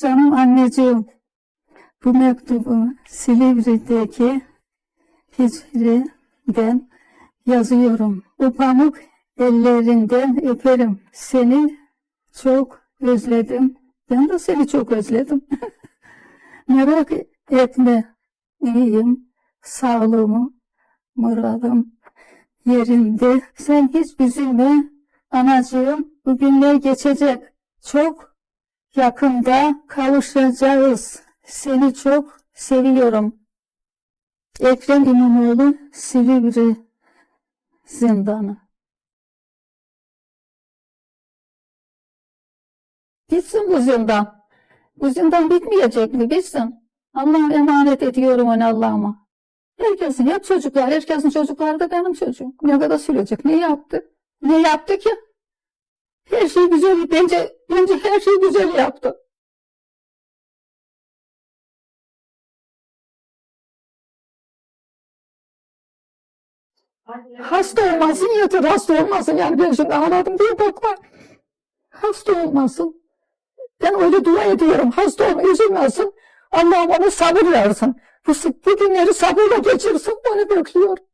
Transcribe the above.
Canım anneciğim, bu mektubu Silivri'deki Hicri'den yazıyorum. Bu pamuk ellerinden öperim. Seni çok özledim. Ben de seni çok özledim. Merak etme, iyiyim. Sağlığımı, muradım yerinde. Sen hiç üzülme anacığım. Bu günler geçecek. Çok yakında kavuşacağız. Seni çok seviyorum. Ekrem İmamoğlu Silivri zindanı. Bitsin bu zindan. Bu zindan bitmeyecek mi? Bitsin. Allah'a emanet ediyorum onu Allah'ıma. Herkesin, hep çocuklar, herkesin çocukları da benim çocuğum. Ne kadar sürecek? Ne yaptı? Ne yaptı ki? Her şey güzel, bence, bence her şey güzel yaptı. Hasta olmasın yeter, hasta olmasın. Yani ben şimdi ağladım diye bakma. Hasta olmasın. Ben öyle dua ediyorum. Hasta olma, üzülmesin. Allah'ım ona sabır versin. Bu, bu günleri sabırla geçirsin. Onu bekliyorum.